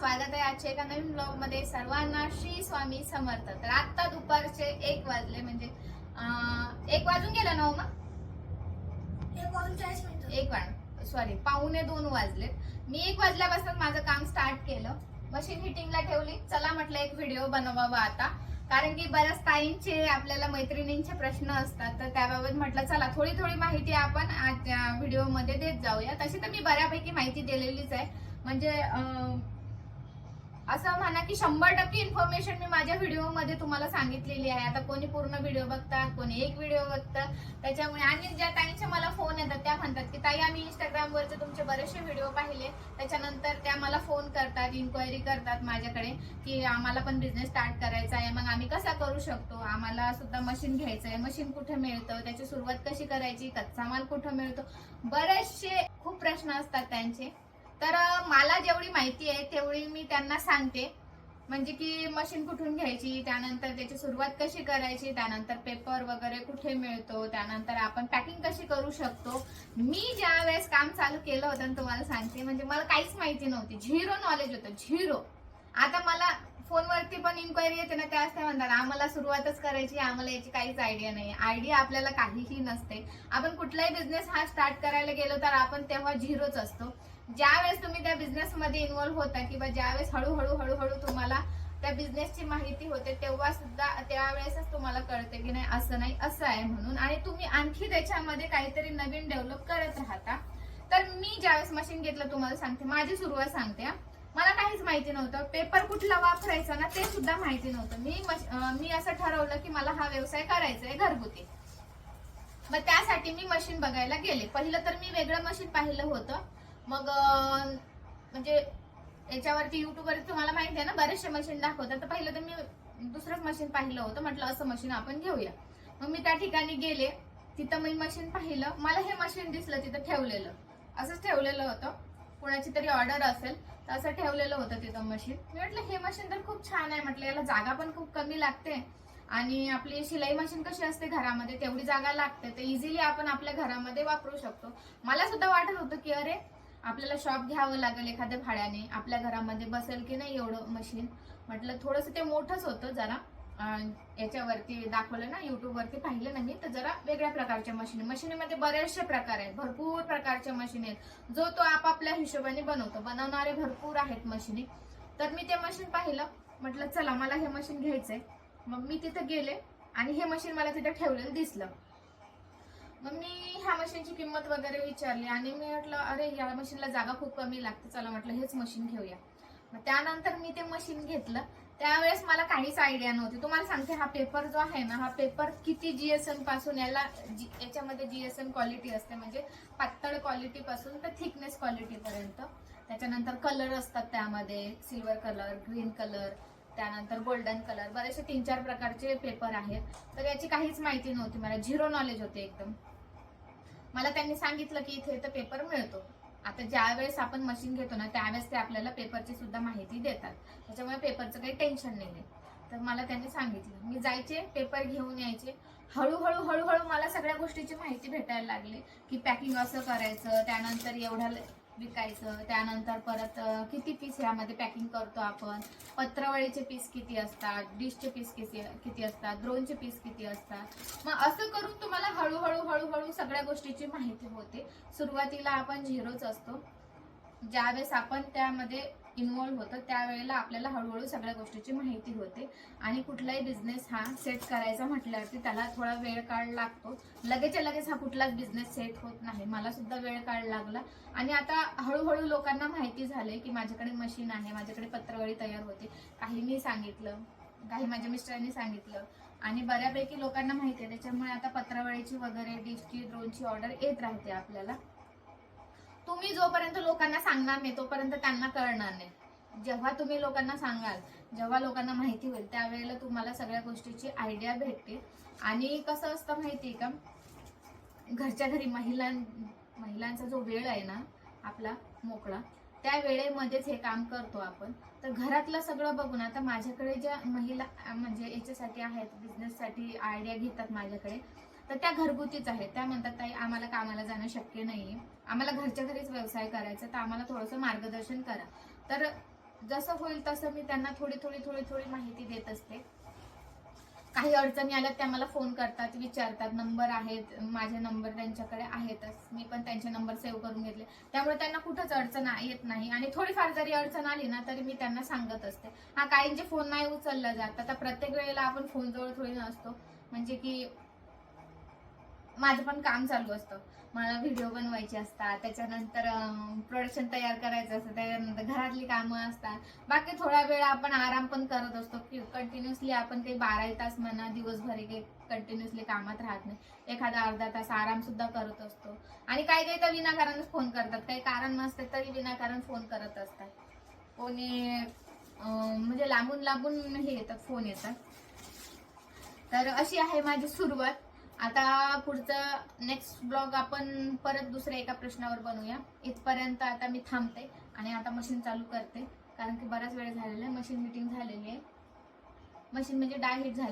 स्वागत आहे आजच्या एका नवीन ब्लॉगमध्ये. सर्वांना श्री स्वामी समर्थ. तर आता दुपारचे एक वाजले म्हणजे एक वाजून गेला ना हो मग? एक वाज सॉरी पावणे दोन वाजले. मी एक वाजल्यापासून माझं काम स्टार्ट केलं. मशीन हिटिंगला ठेवली. चला म्हटलं एक व्हिडिओ बनवावा आता. कारण की बऱ्याच ताईंचे आपल्याला मैत्रिणींचे प्रश्न असतात. तर त्याबाबत म्हटलं चला थोडी थोडी माहिती आपण आज व्हिडिओमध्ये देत जाऊया. तशी तर मी बऱ्यापैकी माहिती दिलेलीच आहे. म्हणजे की शंभर टक्के इन्फॉर्मेशन मी माझ्या व्हिडिओमध्ये तुम्हाला सांगितलेली आहे. आता कोणी पूर्ण व्हिडिओ बघतात कोणी एक व्हिडिओ बघतात. त्याच्यामुळे आणि ज्या ताईंचे मला फोन येतात त्या म्हणतात की ताई आम्ही इंस्टाग्रामवरचे तुमचे बरेचसे व्हिडिओ पाहिले. त्याच्यानंतर त्या मला फोन करतात इन्क्वायरी करतात माझ्याकडे की आम्हाला पण बिझनेस स्टार्ट करायचा आहे. मग आम्ही कसा करू शकतो? आम्हाला सुद्धा मशीन घ्यायचं आहे. मशीन कुठे मिळतं? त्याची सुरुवात कशी करायची? कच्चा माल कुठं मिळतो? बरेचसे खूप प्रश्न असतात त्यांचे. तर मला जेवढी माहिती आहे तेवढी मी त्यांना सांगते. म्हणजे की मशीन कुठून घ्यायची त्यानंतर त्याची सुरुवात कशी करायची त्यानंतर पेपर वगैरे कुठे मिळतो त्यानंतर आपण पॅकिंग कशी करू शकतो? मी ज्या वेळेस काम चालू केलं होतं ना तुम्हाला सांगते म्हणजे मला काहीच माहिती नव्हती. झिरो नॉलेज होतं झिरो आता मला फोनवरती पण इन्क्वायरी येते ना त्याच ते म्हणतात आम्हाला सुरुवातच करायची आम्हाला याची काहीच आयडिया नाही. आयडिया आपल्याला काहीही नसते. आपण कुठलाही बिझनेस हा स्टार्ट करायला गेलो तर आपण तेव्हा झिरोच असतो. ज्यावेळेस तुम्ही त्या बिझनेस मध्ये होता किंवा ज्यावेळेस हळूहळू हळूहळू तुम्हाला त्या बिझनेसची माहिती होते तेव्हा सुद्धा त्यावेळेसच तुम्हाला कळते की नाही असं नाही असं आहे म्हणून. आणि तुम्ही आणखी त्याच्यामध्ये काहीतरी नवीन डेव्हलप करत राहता. तर मी ज्यावेळेस मशीन घेतलं तुम्हाला सांगते. माझी सुरुवात सांगते मला काहीच माहिती नव्हतं. पेपर कुठला वापरायचा ना ते सुद्धा माहिती नव्हतं. मी मश- मी असं ठरवलं की मला हा व्यवसाय करायचा आहे घरगुती. मग त्यासाठी मी मशीन बघायला गेले. पहिलं तर मी वेगळं मशीन पाहिलं होतं. मग म्हणजे याच्यावरती युट्यूबवरती तुम्हाला माहिती आहे ना बरेचसे मशीन दाखवतात. तर पहिलं तर मी दुसरंच मशीन पाहिलं होतं. म्हटलं असं मशीन आपण घेऊया. मग मी त्या ठिकाणी गेले. तिथं मी मशीन पाहिलं. मला हे मशीन दिसलं तिथं ठेवलेलं. असंच ठेवलेलं होतं. कोणाची तरी ऑर्डर असेल तर असं ठेवलेलं होतं तिथं मशीन मी म्हटलं हे मशीन तर खूप छान आहे. म्हटलं याला जागा पण खूप कमी लागते. आणि आपली शिलाई मशीन कशी असते घरामध्ये तेवढी जागा लागते. तर इझिली आपण आपल्या घरामध्ये वापरू शकतो. मला सुद्धा वाटत होतं की अरे आपल्याला शॉप घ्यावं लागेल एखाद्या भाड्याने आपल्या घरामध्ये बसेल की नाही एवढं मशीन म्हटलं थोडंसं ते मोठंच होतं जरा. याच्यावरती दाखवलं ना युट्यूबवरती पाहिलं नाही तर जरा वेगळ्या प्रकारच्या मशीन मशीनीमध्ये बरेचसे प्रकार आहेत भरपूर प्रकारच्या मशीन आहेत. जो तो आपापल्या हिशोबाने बनवतो. बनवणारे भरपूर आहेत मशीनी तर मी ते मशीन पाहिलं. म्हटलं चला मला हे मशीन घ्यायचंय. मग मी तिथं गेले आणि हे मशीन मला तिथं ठेवलेलं दिसलं. मग मी ह्या मशीनची किंमत वगैरे विचारली आणि मी म्हटलं अरे ह्या मशीनला जागा खूप कमी लागते चला म्हटलं हेच मशीन घेऊया. मग त्यानंतर मी ते मशीन घेतलं. त्यावेळेस मला काहीच आयडिया नव्हती. तुम्हाला सांगते हा पेपर जो आहे ना हा पेपर किती जीएसएमपासून याला जी- याच्यामध्ये जीएसएम क्वालिटी असते म्हणजे पातळ क्वालिटी पासून तर थिकनेस क्वालिटीपर्यंत त्याच्यानंतर कलर असतात त्यामध्ये सिल्वर कलर ग्रीन कलर त्यानंतर गोल्डन कलर बरेचसे तीन चार प्रकारचे पेपर आहेत. तर याची काहीच माहिती नव्हती मला. झिरो नॉलेज होते एकदम. मला त्यांनी सांगितलं की इथे तर पेपर मिळतो. आता ज्या वेळेस आपण मशीन घेतो ना त्यावेळेस ते आपल्याला पेपरची सुद्धा माहिती देतात. त्याच्यामुळे पेपरचं काही टेन्शन नाही आहे. तर मला त्यांनी सांगितलं मी जायचे पेपर घेऊन यायचे. हळूहळू हळूहळू मला सगळ्या गोष्टीची माहिती भेटायला लागली की पॅकिंग असं करायचं त्यानंतर एवढ्या विकायचं त्यानंतर परत किती पीस यामध्ये पॅकिंग करतो आपण? पत्रवळीचे पीस किती असतात? डिशचे पीस किती किती असतात? ड्रोनचे पीस किती असतात? मग असं करून तुम्हाला हळूहळू हळूहळू सगळ्या गोष्टीची माहिती होते. सुरुवातीला आपण झिरोच असतो. ज्यावेळेस आपण त्यामध्ये इन्वॉल्व्ह होतो त्यावेळेला आपल्याला हळूहळू सगळ्या गोष्टीची माहिती होते. आणि कुठलाही बिझनेस हा सेट करायचा म्हटल्यावरती त्याला थोडा वेळ काळ लागतो. लगेचच्या लगेच हा कुठलाच बिझनेस सेट होत नाही. मला सुद्धा वेळ काळ लागला. आणि आता हळूहळू लोकांना माहिती झाले की माझ्याकडे मशीन आहे माझ्याकडे पत्रावळी तयार होते. काही मी सांगितलं काही माझ्या मिस्टरांनी सांगितलं. आणि बऱ्यापैकी लोकांना माहिती आहे. त्याच्यामुळे आता पत्रावळीची वगैरे डिशची ड्रोनची ऑर्डर येत राहते आपल्याला. तुम्ही जोपर्यंत लोकांना सांगणार नाही तोपर्यंत त्यांना कळणार नाही. जेव्हा तुम्ही लोकांना सांगाल जेव्हा लोकांना माहिती होईल त्यावेळेला तुम्हाला सगळ्या गोष्टीची आयडिया भेटते. आणि कसं असतं माहिती का? घरच्या घरी महिलां महिलांचा जो वेळ आहे ना आपला मोकळा त्या वेळेमध्येच हे काम करतो आपण. तर घरातलं सगळं बघून आता माझ्याकडे ज्या महिला म्हणजे याच्यासाठी आहेत बिझनेससाठी आयडिया घेतात माझ्याकडे तर त्या घरगुतीच आहेत. त्या म्हणतात ताई आम्हाला कामाला जाणं शक्य नाही आम्हाला घरच्या घरीच व्यवसाय करायचा तर आम्हाला थोडंसं मार्गदर्शन करा. तर जसं होईल तसं मी त्यांना थोडी थोडी थोडी थोडी माहिती देत असते. काही अडचणी आल्या त्या मला फोन करतात विचारतात नंबर आहेत माझे नंबर त्यांच्याकडे आहेतच. मी पण त्यांचे नंबर सेव्ह करून घेतले. त्यामुळे त्यांना कुठंच अडचण येत नाही. आणि थोडीफार जरी अडचण आली ना तरी मी त्यांना सांगत असते. हा काहींचे फोन नाही उचलला जात. आता प्रत्येक वेळेला आपण फोन जवळ थोडी नसतो. म्हणजे की माझं पण काम चालू असतं. मला व्हिडिओ बनवायचे असतात. त्याच्यानंतर प्रोडक्शन तयार करायचं असतं. त्याच्यानंतर घरातली कामं असतात. बाकी थोडा वेळ आपण आराम पण करत असतो की कंटिन्युअसली आपण काही बाराही तास म्हणा दिवसभर काही कंटिन्युअसली कामात राहत नाही. एखादा अर्धा तास आराम सुद्धा करत असतो. आणि काही काही तर विनाकारणच फोन करतात. काही कारण नसते तरी विनाकारण फोन करत असतात. कोणी म्हणजे लांबून लांबून हे येतात फोन येतात. तर अशी आहे माझी सुरुवात. आता पुढचं नेक्स्ट ब्लॉग आपण परत दुसऱ्या एका प्रश्नावर बनवूया इथपर्यंत आता मी थांबते आणि आता मशीन चालू करते. कारण की बराच वेळ झालेला आहे. मशीन मिटिंग झालेली आहे. मशीन म्हणजे डाय हिट झाली.